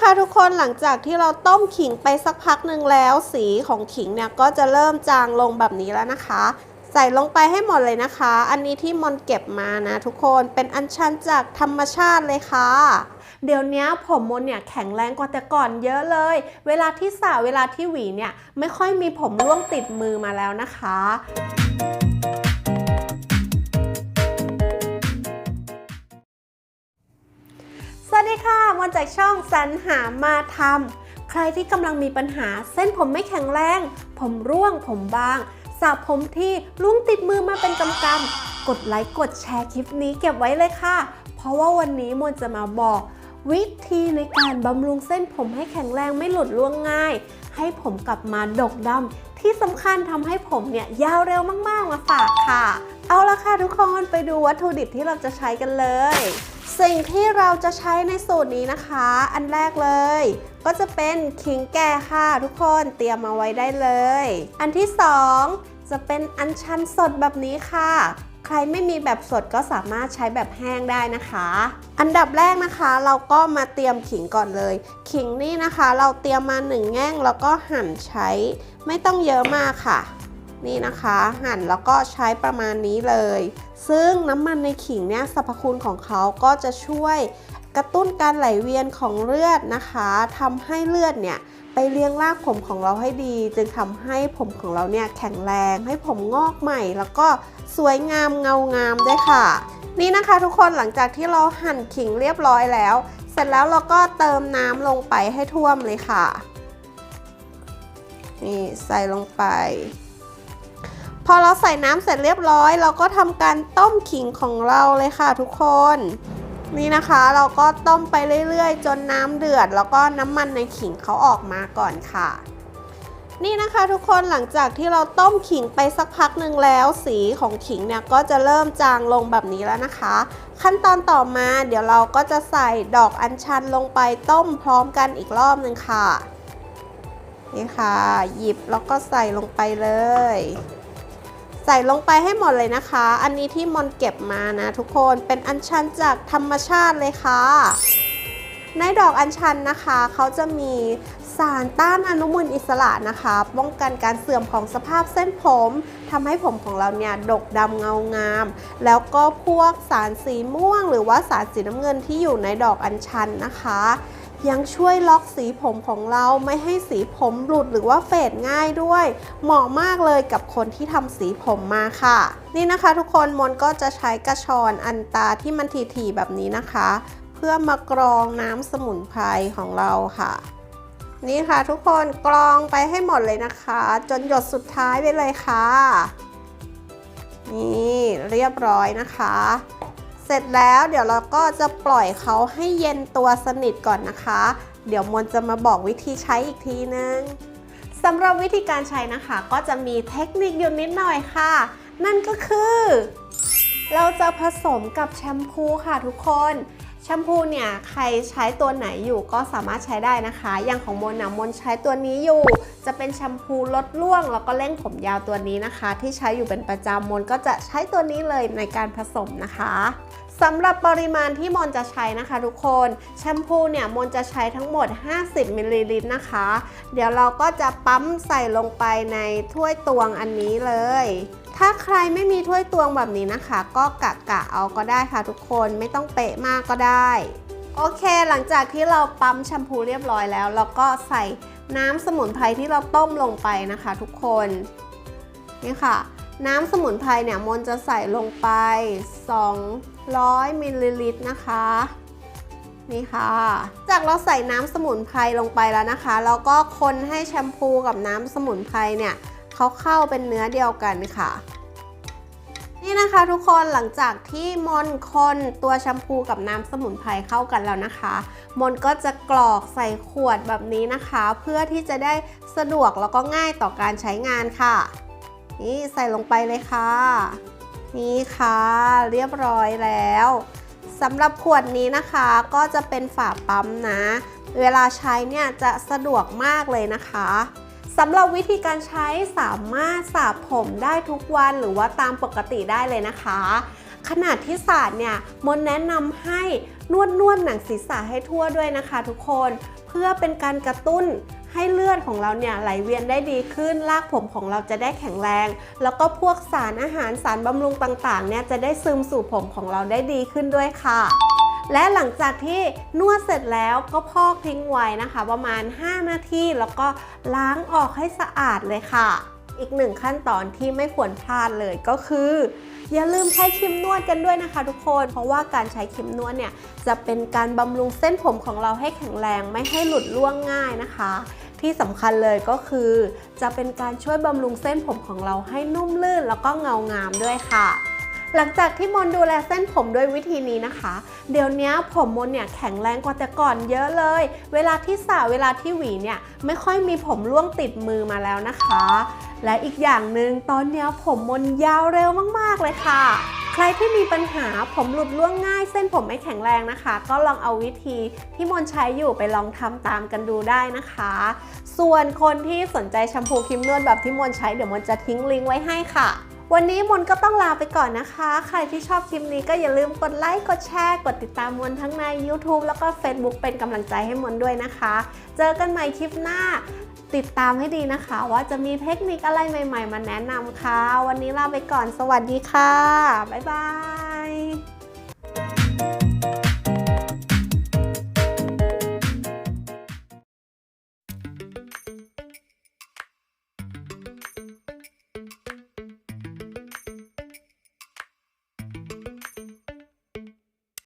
นะคะทุกคนหลังจากที่เราต้มขิงไปสักพักหนึ่งแล้ว สีของขิงเนี่ยก็จะเริ่มจางลงแบบนี้แล้วนะคะ ใส่ลงไปให้หมดเลยนะคะ อันนี้ที่มอนเก็บมานะทุกคนเป็นอัญชันจากธรรมชาติเลยค่ะเดี๋ยวนี้ผมมนเนี่ยแข็งแรงกว่าแต่ก่อนเยอะเลย เวลาที่สระเวลาที่หวีเนี่ยไม่ค่อยมีผมร่วงติดมือมาแล้วนะคะ วัสดีค่ะมาจากช่องสรรหามาทำใครที่กำลังมีปัญหาเส้นผมไม่แข็งแรง ผมร่วงผมบางสระผมที่ลุงติดมือมาเป็นกำกำกดไลค์กดแชร์คลิปนี้เก็บไว้เลยค่ะ เพราะว่าวันนี้มนจะมาบอก วิธีในการบำรุงเส้นผมให้แข็งแรงไม่หลุดร่วงง่าย ให้ผมกลับมาดกดำที่สำคัญทำให้ผมเนี่ยยาวเร็วมากๆมาฝากค่ะ เอาละค่ะทุกคนไปดูวัตถุดิบที่เราจะใช้กันเลย สิ่งที่เราจะใช้ในสูตรนี้นะคะ อันแรกเลย ก็จะเป็นขิงแก่ค่ะทุกคนเตรียมมาไว้ได้เลย อันที่สองจะเป็นอัญชันสดแบบนี้ค่ะ ใครไม่มีแบบสดก็สามารถใช้แบบแห้งได้นะคะ อันดับแรกนะคะ เราก็มาเตรียมขิงก่อนเลย ขิงนี่นะคะ เราเตรียมมาหนึ่งแง่งแล้วก็หั่นใช้ ไม่ต้องเยอะมากค่ะ นี่นะคะหั่นแล้วก็ใช้ประมาณนี้เลย ซึ่งน้ำมันในขิงเนี่ยสรรพคุณของเขาก็จะช่วยกระตุ้นการไหลเวียนของเลือดนะคะทำให้เลือดเนี่ยไปเลี้ยงรากผมของเราให้ดี จึงทำให้ผมของเราเนี่ยแข็งแรงให้ผมงอกใหม่ แล้วก็สวยงามเงางามด้วยค่ะ นี่นะคะทุกคนหลังจากที่เราหั่นขิงเรียบร้อยแล้ว เสร็จแล้วเราก็เติมน้ำลงไปให้ท่วมเลยค่ะ นี่ใส่ลงไป อเราใส่น้ำเสร็จเรียบร้อย เราก็ทำการต้มขิงของเราเลยค่ะทุกคน นี่นะคะเราก็ต้มไปเรื่อยๆ จนน้ำเดือด แล้วก็น้ำมันในขิงเขาออกมาก่อนค่ะ นี่นะคะทุกคนหลังจากที่เราต้มขิงไปสักพักหนึ่งแล้ว สีของขิงเนี่ยก็จะเริ่มจางลงแบบนี้แล้วนะคะ ขั้นตอนต่อมาเดี๋ยวเราก็จะใส่ดอกอัญชันลงไปต้มพร้อมกันอีกรอบหนึ่งค่ะนี่ค่ะ หยิบแล้วก็ใส่ลงไปเลย ส่ลงไปให้หมดเลยนะคะ อันนี้ที่มอนเก็บมานะทุกคนเป็นอัญชันจากธรรมชาติเลยค่ะ ในดอกอัญชันนะคะ เขาจะมีสารต้านอนุมูลอิสระนะคะ ป้องกันการเสื่อมของสภาพเส้นผมทำให้ผมของเราเนี่ยดกดำเงางาม แล้วก็พวกสารสีม่วง หรือว่าสารสีน้ำเงินที่อยู่ในดอกอัญชันนะคะ ยังช่วยล็อกสีผมของเราไม่ให้สีผมหลุดหรือว่าเฟดง่ายด้วย เหมาะมากเลยกับคนที่ทำสีผมมาค่ะ นี่นะคะทุกคนมนก็จะใช้กระชอนอันตาที่มันถี่ๆแบบนี้นะคะ เพื่อมากรองน้ำสมุนไพรของเราค่ะ นี่ค่ะทุกคนกรองไปให้หมดเลยนะคะ จนหยดสุดท้ายไปเลยค่ะ นี่เรียบร้อยนะคะ เสร็จแล้วเดี๋ยวเราก็จะปล่อยเขาให้เย็นตัวสนิทก่อนนะคะ เดี๋ยวมนจะมาบอกวิธีใช้อีกทีนึงสำหรับวิธีการใช้นะคะ ก็จะมีเทคนิคอยู่นิดหน่อยค่ะ นั่นก็คือ เราจะผสมกับแชมพูค่ะทุกคน แชมพูเนี่ยใครใช้ตัวไหนอยู่ก็สามารถใช้ได้นะคะ อย่างของมนนะมนใช้ตัวนี้อยู่ จะเป็นแชมพูลดร่วง แล้วก็เร่งผมยาวตัวนี้นะคะ ที่ใช้อยู่เป็นประจำมนก็จะใช้ตัวนี้เลยในการผสมนะคะ สำหรับปริมาณที่มนจะใช้นะคะทุกคนแชมพูเนี่ยมนจะใช้ทั้งหมด 50มิลลิลิตรนะคะ เดี๋ยวเราก็จะปั๊มใส่ลงไปในถ้วยตวงอันนี้เลย ถ้าใครไม่มีถ้วยตวงแบบนี้นะคะ ก็กะกะเอาก็ได้ค่ะทุกคนไม่ต้องเป๊ะมากก็ได้ โอเคหลังจากที่เราปั๊มแชมพูเรียบร้อยแล้ว เราก็ใส่น้ำสมุนไพรที่เราต้มลงไปนะคะทุกคนนี่ค่ะ น้ำสมุนไพรเนี่ยมนจะใส่ลงไป 200มิลลิลิตรนะคะนี่ค่ะ จากเราใส่น้ำสมุนไพรลงไปแล้วนะคะ แล้วก็คนให้แชมพูกับน้ำสมุนไพรเนี่ยเขาเข้าเป็นเนื้อเดียวกันค่ะ นี่นะคะทุกคนหลังจากที่มนคนตัวแชมพูกับน้ำสมุนไพรเข้ากันแล้วนะคะ มนก็จะกรอกใส่ขวดแบบนี้นะคะ เพื่อที่จะได้สะดวกแล้วก็ง่ายต่อการใช้งานค่ะ นี่ใส่ลงไปเลยค่ะ นี่ค่ะเรียบร้อยแล้วสำหรับขวดนี้นะคะก็จะเป็นฝาปั๊มนะ เวลาใช้เนี่ยจะสะดวกมากเลยนะคะสำหรับวิธีการใช้สามารถสระผมได้ทุกวันหรือว่าตามปกติได้เลยนะคะ ขนาดที่สาดเนี่ยมนแนะนำให้นวดนวดหนังศีรษะให้ทั่วด้วยนะคะทุกคน เพื่อเป็นการกระตุ้น ให้เลือดของเราเนี่ยไหลเวียนได้ดีขึ้น รากผมของเราจะได้แข็งแรง แล้วก็พวกสารอาหารสารบำรุงต่างๆเนี่ยจะได้ซึมสู่ผมของเราได้ดีขึ้นด้วยค่ะและหลังจากที่นวดเสร็จแล้วก็พอกทิ้งไว้นะคะ ประมาณ 5 นาทีแล้วก็ล้างออกให้สะอาดเลยค่ะ อีกหนึ่งขั้นตอนที่ไม่ควรพลาดเลยก็คือ อย่าลืมใช้ครีมนวดกันด้วยนะคะทุกคน เพราะว่าการใช้ครีมนวดเนี่ยจะเป็นการบำรุงเส้นผมของเราให้แข็งแรงไม่ให้หลุดร่วงง่ายนะคะ ที่สำคัญเลยก็คือ จะเป็นการช่วยบำรุงเส้นผมของเราให้นุ่มลื่น แล้วก็เงางามด้วยค่ะหลังจากที่มนดูแลเส้นผมด้วยวิธีนี้นะคะ เดี๋ยวนี้ผมมนเนี่ยแข็งแรงกว่าแต่ก่อนเยอะเลย เวลาที่สระเวลาที่หวีเนี่ยไม่ค่อยมีผมร่วงติดมือมาแล้วนะคะ และอีกอย่างหนึ่งตอนนี้ผมมนยาวเร็วมากๆเลยค่ะ ใครที่มีปัญหาผมหลุดร่วงง่าย เส้นผมไม่แข็งแรงนะคะ ก็ลองเอาวิธีที่มนใช้อยู่ไปลองทำตามกันดูได้นะคะ ส่วนคนที่สนใจแชมพูครีมนวดแบบที่มนใช้เดี๋ยวมนจะทิ้งลิงก์ไว้ให้ค่ะวันนี้มนก็ต้องลาไปก่อนนะคะ ใครที่ชอบคลิปนี้ก็อย่าลืมกดไลค์ กดแชร์ กดติดตามมนทั้งใน YouTube แล้วก็ Facebook เป็นกำลังใจให้มนด้วยนะคะ เจอกันใหม่คลิปหน้า ติดตามให้ดีนะคะ ว่าจะมีเทคนิคอะไรใหม่ ๆ มาแนะนำค่ะ วันนี้ลาไปก่อนสวัสดีค่ะ บ๊ายบาย